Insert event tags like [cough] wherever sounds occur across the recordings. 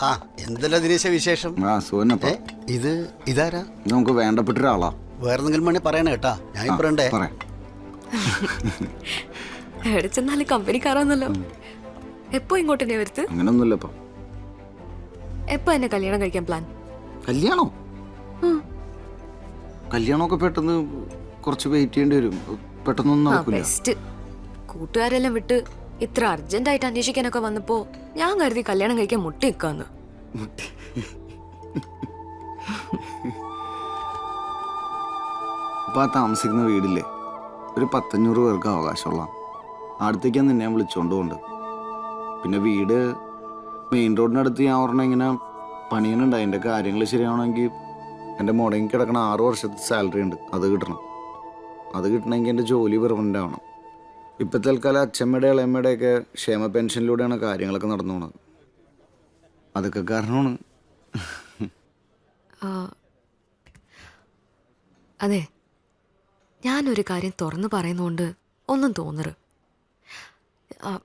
ആ എന്തല്ല ദിനേശ വിശേഷം? ആ സുവനപ്പ ഏ ഇത് ഇതാരാ? ഇത് നമുക്ക് വേണ്ടപ്പെട്ട ഒരാളാ വേറെ എന്തെങ്കിലും വേണേ പറയണേ കേട്ടാ. ഞാൻ ഇപ്പൊ ഉണ്ടേ പറയാം എവിടെ ചെന്നാലും കമ്പനിക്കാരാന്നല്ലോ എപ്പോ ഇങ്ങോട്ട് തന്നെ വരുത്ത് അങ്ങനൊന്നുമില്ലപ്പ എപ്പോ എന്നെ കല്യാണം കഴിക്കാൻ പ്ലാൻ കല്യാണോ? കല്യാണമൊക്കെ പെട്ടെന്ന് കുറച്ച് വെയിറ്റ് ചെയ്യേണ്ടി വരും. പെട്ടെന്നൊന്നും ആ നടക്കില്ല ബെസ്റ്റ് കൂട്ടുകാരെല്ലാം വിട്ട് ഇത്ര അർജന്റ് ആയിട്ട് അന്വേഷിക്കാനൊക്കെ വന്നപ്പോ ഞാൻ കരുതി കല്യാണം കഴിക്കാൻ മുട്ടി നിക്കാന്ന്. ഇപ്പൊ ആ താമസിക്കുന്ന വീടില്ലേ? ഒരു പത്തഞ്ഞൂറ് പേർക്ക് അവകാശമുള്ള അടുത്തേക്കാണ് നിന്നെ വിളിച്ചോണ്ട് കൊണ്ട് പിന്നെ വീട് മെയിൻ റോഡിനടുത്ത് ഞാൻ പറഞ്ഞ ഇങ്ങനെ പണിയണുണ്ട് അതിന്റെ കാര്യങ്ങൾ ശരിയാവണമെങ്കിൽ എന്റെ മുടങ്ങി കിടക്കണ ആറ് വർഷത്തെ സാലറി ഉണ്ട്. അത് കിട്ടണം. അത് കിട്ടണമെങ്കിൽ എന്റെ ജോലി പെർമനന്റ് ആവണം. ഇപ്പം തൽക്കാലം അച്ഛമ്മയുടെ ഇളയമ്മയുടെയൊക്കെ ക്ഷേമ പെൻഷനിലൂടെയാണ് കാര്യങ്ങളൊക്കെ നടന്നു പോണത്. അതൊക്കെ കാരണമാണ്. അതെ. ഞാനൊരു കാര്യം തുറന്നു പറയുന്നോണ്ട് ഒന്നും തോന്നരുത്. ആ,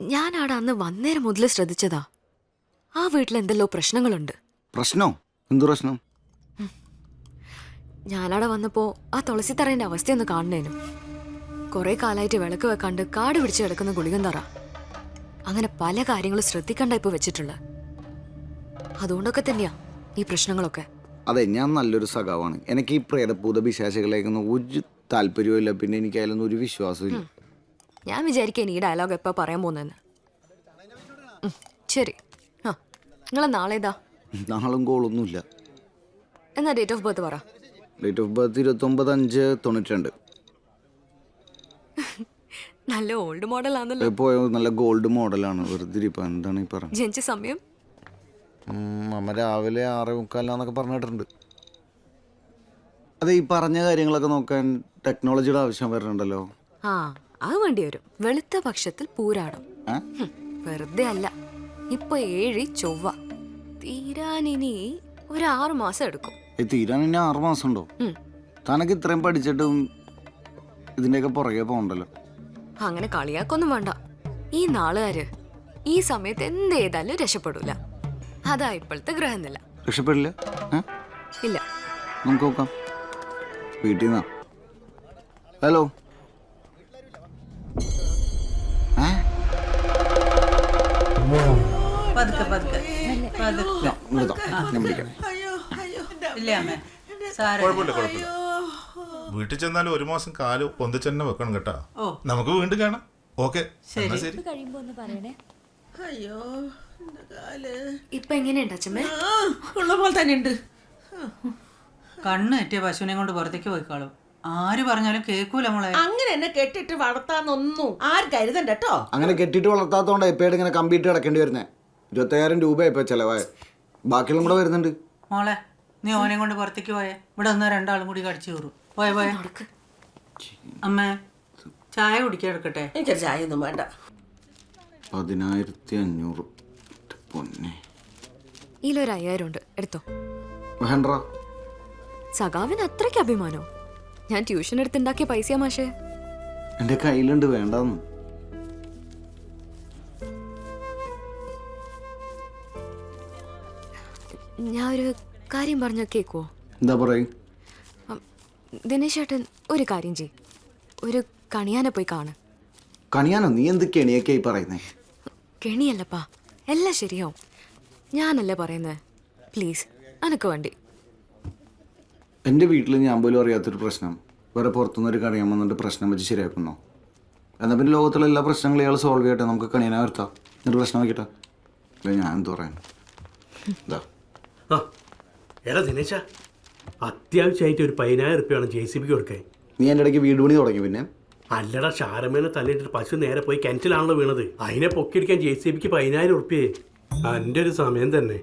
ഞാനാടെ അന്ന് വന്നേരം മുതൽ ശ്രദ്ധിച്ചതാ. ആ വീട്ടിൽ എന്തെല്ലോ പ്രശ്നങ്ങളുണ്ട്. പ്രശ്നോ? എന്ത് പ്രശ്നം? ഞാനവിടെ വന്നപ്പോ ആ തുളസിത്തറേന്റെ അവസ്ഥയൊന്ന് കാണണേനു. കുറെ കാലായിട്ട് വിളക്ക് വെക്കാണ്ട് കാട് പിടിച്ച് കിടക്കുന്ന ഗുളികൻ തറ അങ്ങനെ പല കാര്യങ്ങളും ശ്രദ്ധിക്കണ്ട ഇപ്പൊ വെച്ചിട്ടുള്ള. അതുകൊണ്ടൊക്കെ തന്നെയാ ഈ പ്രശ്നങ്ങളൊക്കെ. അതെ ഞാൻ നല്ലൊരു സഖാവാണ്. എനിക്ക് ഈ പ്രേതഭൂത വിശേഷകളേക്കൊന്നും ഒരു താല്പര്യവും ഇല്ല പിന്നെ എനിക്ക് അതിലൊന്നും ഒരു വിശ്വാസവും ഇല്ല ഞാൻ വിചാരിക്കാൻ ഈ ഡയലോഗ് എപ്പോ പറയാൻ പോകുന്നെന്ന് ഉം, ശരി. ആ നിങ്ങളെ നാളെ ഇതാ നാളും കോളൊന്നുമില്ല. എന്നാ ഡേറ്റ് ഓഫ് ബർത്ത് പറ. ഡേറ്റ് ഓഫ് ബർത്ത് ഇരുപത്തൊമ്പത് അഞ്ച് തൊണ്ണൂറ്റി രണ്ട് നല്ല ഓൾഡ് മോഡൽ ആണല്ലോ. പോയ നല്ല ഗോൾഡ് മോഡലാണ് വെറുതെ ഇപ്പോ എന്താണ് ഈ പറഞ്ഞത് ജനിച്ച സമയം? അമ്മ രാവിലെ ആറ് മുക്കാലാന്നൊക്കെ പറഞ്ഞിട്ടുണ്ട്. അതെ ഈ പറഞ്ഞ കാര്യങ്ങളൊക്കെ നോക്കാൻ ടെക്നോളജിയുടെ ആവശ്യം വരുന്നുണ്ടല്ലോ. ആ അത് വേണ്ടി വരും. വെളുത്ത പക്ഷത്തിൽ പൂരാടം. ഏ? ഹും, വെറുതെ അല്ല. ഇപ്പൊ ഏഴി ചൊവ്വ. തീരാനിനി ഒരു ആറ് മാസം എടുക്കും. ഇത് തീരാൻ ഇനി ആറ് മാസം ഉണ്ടോ ഉം. തനക്ക് ഇത്രയും പഠിച്ചിട്ടും ഇതിന്റെയൊക്കെ പുറകെ പോകണ്ടല്ലോ. അങ്ങനെ കളിയാക്കൊന്നും വേണ്ട. ഈ നാളുകാര് ഈ സമയത്ത് എന്ത് ചെയ്താലും രക്ഷപ്പെടൂല. അതാ ഇപ്പോഴത്തെ ഗ്രഹനില. രക്ഷപ്പെടില്ല? ഇല്ല. നമുക്ക് നോക്കാം. വീട്ടിൽ നിന്നാ. ഹലോ? പതുക്കെ പതുക്കെ. പതുക്കെ. ഞാൻ വിളിക്കാം ഇല്ല അമ്മേ. വീട്ടിൽ ചെന്നാലും ഒരു മാസം കാൽ പൊന്തിച്ചെന്നെ വെക്കണം കേട്ടാ. നമുക്ക് വീണ്ടും കാണാം. ഓക്കെ. എന്നാ ശരി. അയ്യോ എന്റെ കാൽ. ഇപ്പൊ എങ്ങനെയുണ്ട് അച്ഛമ്മേ? ഉള്ള പോലെ തന്നെ ഉണ്ട്. കണ്ണ് എറ്റിയ പശുവിനെ കൊണ്ട് പുറത്തേക്ക് പോയിക്കോളും. ആര് പറഞ്ഞാലും കേൾക്കൂല മോളെ. അങ്ങനെ എന്നെ കെട്ടിട്ട് വളർത്താന്നൊന്നും ആര് കരുതണ്ട കേട്ടോ. അങ്ങനെ കെട്ടിട്ട് വളർത്താത്തോണ്ട് എപ്പോഴും ഇങ്ങനെ കമ്പ്യൂട്ടർ കിടക്കേണ്ടി വരുന്നേ? ഇരുപത്തയ്യായിരം രൂപ ഇപ്പൊ ചെലവായ. ബാക്കിയുള്ള കൂടെ വരുന്നുണ്ട്. മോളെ നീ ഓനെ കൊണ്ട് പുറത്തേക്ക് പോയേ. ഇവിടെ ഒന്ന് രണ്ടാളും കൂടി കടിച്ചു കയറും. പോയ പോയ. അമ്മ ചായ കുടിക്കാൻ എടുക്കട്ടെ? എനിക്കൊരു ചായ ഒന്നും വേണ്ട. പതിനായിരത്തി അഞ്ഞൂറ് പൊന്നെ. ഇതിലൊരു അയ്യായിരം ഉണ്ട്. എടുത്തോ. വേണ്ട. സഖാവിന് അത്രയ്ക്ക് അഭിമാനോ? ഞാൻ ട്യൂഷൻ എടുത്തുണ്ടാക്കിയ പൈസയാ മാഷേ. എന്റെ കയ്യിലുണ്ട് വേണ്ടെന്ന്. ഞാൻ ഒരു കാര്യം പറഞ്ഞ കേക്കോ എന്താ പറയും? ദിനേശ് ചേട്ടൻ ഒരു കാര്യം ചെയ് ഒരു കണിയാനെ പോയി കാണ്. കണിയാനോ നീ എന്ത് കെണിയൊക്കെയായി പറയുന്നേ? കെണിയല്ലപ്പാ എല്ലാം ശരിയാവും. ഞാനല്ലേ പറയുന്നത് പ്ലീസ് അനക്ക് വേണ്ടി. എന്റെ വീട്ടിൽ ഞാൻ പോലും അറിയാത്തൊരു പ്രശ്നം. വേറെ പുറത്തുനിന്ന് ഒരു കണിയാൻ വന്നിട്ട് പ്രശ്നം വെച്ച് ശരിയാക്കുന്നോ. എന്നാൽ പിന്നെ ലോകത്തുള്ള എല്ലാ പ്രശ്നങ്ങളും ഇയാൾ സോൾവ് ചെയ്യട്ടെ നമുക്ക് കണിയാനെ വരുത്താം. എന്നിട്ട് പ്രശ്നം വയ്ക്കട്ടെ ഞാൻ എന്ത് പറയാൻ? [laughs] എടാ ദിനേശ അത്യാവശ്യമായിട്ട് ഒരു പതിനായിരം റുപ്യാണ് ജെ സി ബിക്ക് കൊടുക്കാൻ. നീ എന്റെ ഇടയ്ക്ക് വീട് പണി തുടങ്ങി പിന്നെ? അല്ലടാ ഷാരമേനെ തല്ലിട്ട് പശു നേരെ പോയി കിണറ്റിലാണല്ലോ വീണത്. അതിനെ പൊക്കിയെടുക്കാൻ ജെ സി ബിക്ക് പതിനായിരം റുപ്യേ എന്റെ ഒരു സമയം തന്നെ.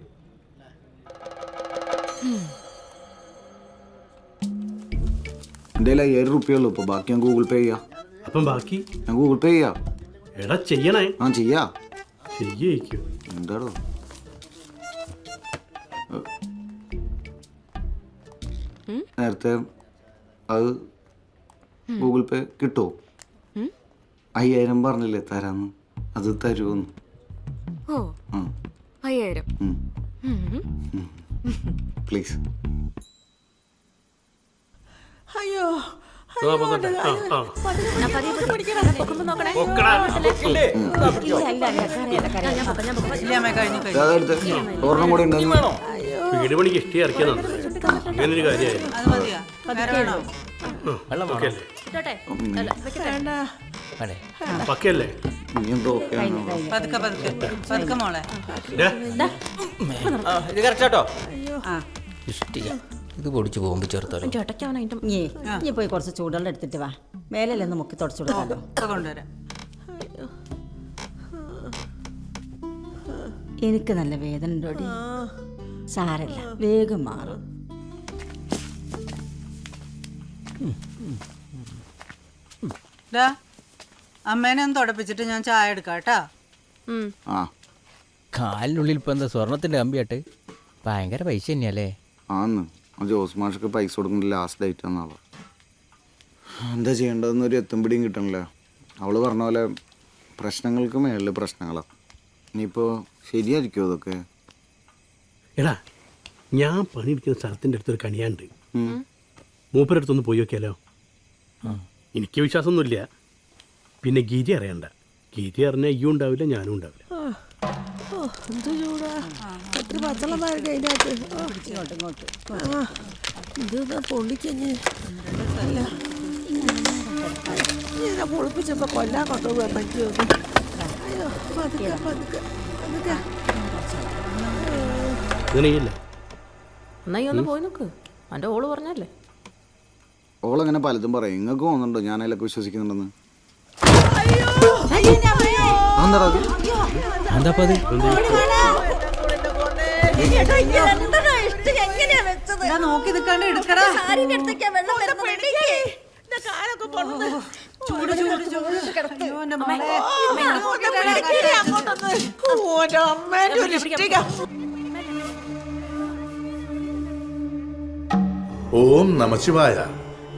എന്റെ കയ്യിൽ അയ്യായിരം റുപ്യ ഉള്ളൂ. ഇപ്പോൾ ബാക്കി ഞാൻ ഗൂഗിൾ പേ ചെയ്യാം. അപ്പം ബാക്കി? ഞാൻ ഗൂഗിൾ പേ ചെയ്യാം. എടാ ചെയ്യണേ. ആ ചെയ്യാ. ചെയ്യിക്കും. എന്താടോ? നേരത്തെ അത് ഗൂഗിൾ പേ കിട്ടുമോ അയ്യായിരം പറഞ്ഞില്ലേ തരാന്ന്. അത് തരുമെന്ന് ഓ. അയ്യായിരം. പ്ലീസ്. അയ്യോ. വീട് പണിക്ക് ഇഷ്ടം ഇറക്കിയതാണ് അങ്ങനെ ഒരു കാര്യമായി. അത് മതിയാ? വേറെ വേണോ? പക്കല്ലേ നീ എന്തോ ഓക്കെ ആണോ? പതുക്കെ പതുക്കെ. പതുക്കെ മോളെ. ഡേ, ഇത് കറക്റ്റാട്ടോ? ആ. ഇഷ്ടിക. ഇത് പൊടിച്ച് പോകുമ്പോ ചേർത്താലോ നീ നീ പോയി കുറച്ച് ചൂടുവെള്ളം എടുത്തിട്ട് വാ. മേലല്ലേ ഒന്ന് മുക്കി തുടച്ചു കൊടുക്കാലോ. കൊണ്ടുവരാം. എനിക്ക് നല്ല വേദന ഉണ്ടോടി സാരല്ല. വേഗം മാറും. ഡാ അമ്മേനെ ഒന്ന് തുടപ്പിച്ചിട്ട് ഞാൻ ചായ എടുക്കാം കേട്ടാ. ഉം. ആ. കാലിനുള്ളിൽ ഇപ്പൊ എന്താ സ്വർണത്തിന്റെ കമ്പിയാട്ട് ഭയങ്കര പൈസ തന്നെയല്ലേ? ആന്ന്. ആ ജോസ് മാഷക്ക് പൈസ കൊടുക്കുന്ന ലാസ്റ്റ് ഡേറ്റ് എന്നാളെ എന്താ ചെയ്യേണ്ടതെന്ന് ഒരു എത്തും പിടിയും കിട്ടണില്ല. അവൾ പറഞ്ഞ പോലെ പ്രശ്നങ്ങൾക്ക് മേളിൽ പ്രശ്നങ്ങളാ. ഇനിയിപ്പോ ശരിയായിരിക്കുമോ അതൊക്കെ എടാ ഞാൻ പണിയിരിക്കുന്ന സ്ഥലത്തിന്റെ അടുത്തൊരു കണിയാണ്ട് മൂപ്പരടുത്തൊന്ന് പോയി നോക്കിയാലോ? എനിക്ക് വിശ്വാസമൊന്നുമില്ല. പിന്നെ ഗീതി അറിയണ്ട. ഗീതി അറിഞ്ഞാൽ അയ്യോ ഉണ്ടാവില്ല ഞാനും ഉണ്ടാവില്ല. പൊളിപ്പിച്ചപ്പോ കൊല്ലാൻ കൊണ്ടുപോകാൻ പറ്റുമോ അയ്യോ പതുക്കെ പതുക്കെ പതുക്കെ. അങ്ങനെയല്ലേ എന്നാ ഈ ഒന്ന് പോയി നോക്ക്. എന്റെ ഓൾ പറഞ്ഞല്ലേ? ഓളങ്ങനെ പലതും പറയും. നിങ്ങൾക്ക് തോന്നുന്നുണ്ടോ ഞാൻ അതിലൊക്കെ വിശ്വസിക്കുന്നുണ്ടെന്ന്? നോക്കി നിൽക്കാണ്ട് എടുക്കടാ. ചൂട് ചൂട് ചൂട്. ഓം നമശിവായ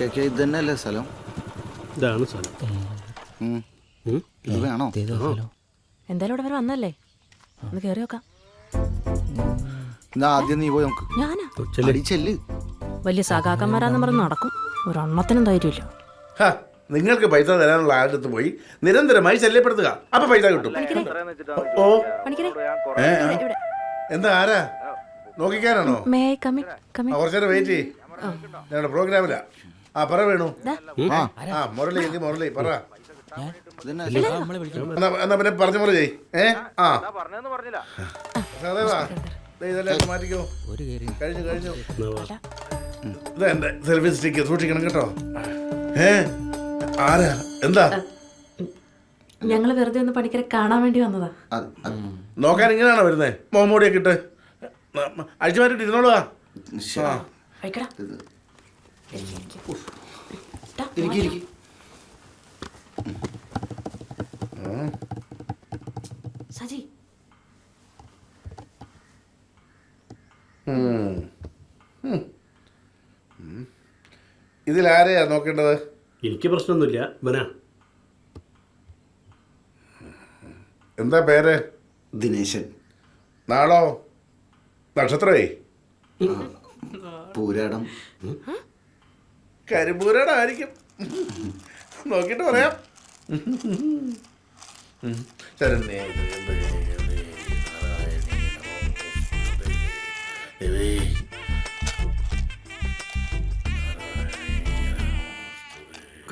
ഓക്കെ ഓക്കെ ഇത് തന്നെയല്ലേ സ്ഥലം? ഇതാണ് സ്ഥലം. ഉം. ഉം? ഇത് വേണോ? എന്തായാലും ഇവിടെ വരെ വന്നല്ലേ? ഒന്ന് കയറി നോക്കാം. എന്നാ ആദ്യം നീ പോയി നമുക്ക് ഞാനാ? ചെല്ല്. അടി വലിയ സഖാക്കന്മാരാന്ന് പറഞ്ഞ് നടക്കും. ഒരെണ്ണത്തിനും ധൈര്യമില്ല. ഹ, നിങ്ങൾക്ക് പൈസ തരാനുള്ള ആളുടെ അടുത്ത് പോയി? നിരന്തരമായി ശല്യപ്പെടുത്തുക. അപ്പൊ പൈസ കിട്ടും. ഓ പണിക്കരെ. ഏ, എന്താ ആരാ? നോക്കിക്കാനാണോ? മേ കമ്മിൻ ആ, കുറച്ചേരം വെയിറ്റ് ചെയ്യ്. ഞങ്ങളുടെ പ്രോഗ്രാമിലാ ആ പറ വേണു. ആ മുരളി എനിക്ക് മുരളി പറ. എന്നാ എന്നാ പിന്നെ പറഞ്ഞ പോലെ ചെയ് ഏ? ആ. പറഞ്ഞെന്ന് പറഞ്ഞില്ല. സഹദേവാ, ദേ ഇതെല്ലാം മാറ്റിക്കോ. കഴിഞ്ഞു കഴിഞ്ഞു. ഇത് എന്റെ സെൽഫി സ്റ്റിക്ക് സൂക്ഷിക്കണം കേട്ടോ. ഏ? ആരാ? എന്താ? ഞങ്ങൾ വെറുതെ ഒന്ന് പണിക്കരെ കാണാൻ വേണ്ടി വന്നതാ. നോക്കാൻ ഇങ്ങനെയാണോ വരുന്നേ? മോമോടിയൊക്കെ ഇട്ട്. അഴിച്ചു മാറ്റിട്ട് ഇരുന്നോളൂ. ആ. സജി ഉം. ഉം. ഉം. ഇതിലാരെയാ നോക്കേണ്ടത്? എനിക്ക് പ്രശ്നമൊന്നുമില്ല. ഇവനാ. എന്താ പേര്? ദിനേശൻ. നാളോ? നക്ഷത്രേ? പൂരാടം. കരിമ്പൂരടായിരിക്കും. നോക്കിയിട്ട് പറയാം.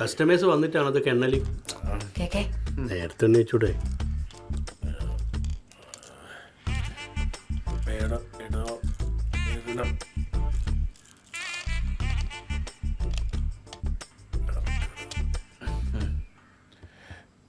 കസ്റ്റമേഴ്സ് വന്നിട്ടാണ് അതൊക്കെ എണ്ണൽ നേരത്തെ എണ്ണയിച്ചൂടെ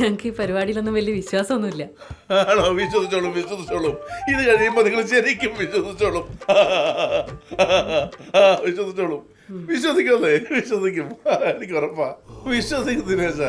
ഞങ്ങൾക്ക് ഈ പരിപാടിയിലൊന്നും വലിയ വിശ്വാസമൊന്നുമില്ല. ആണോ? വിശ്വസിച്ചോളൂ വിശ്വസിച്ചോളൂ. ഇത് കഴിയുമ്പോൾ നിങ്ങൾ ശരിക്കും വിശ്വസിച്ചോളും. വിശ്വസിച്ചോളൂ. വിശ്വസിക്കല്ലേ വിശ്വസിക്കും. എനിക്ക് ഉറപ്പാ. വിശ്വസിക്കും ദിനേശ.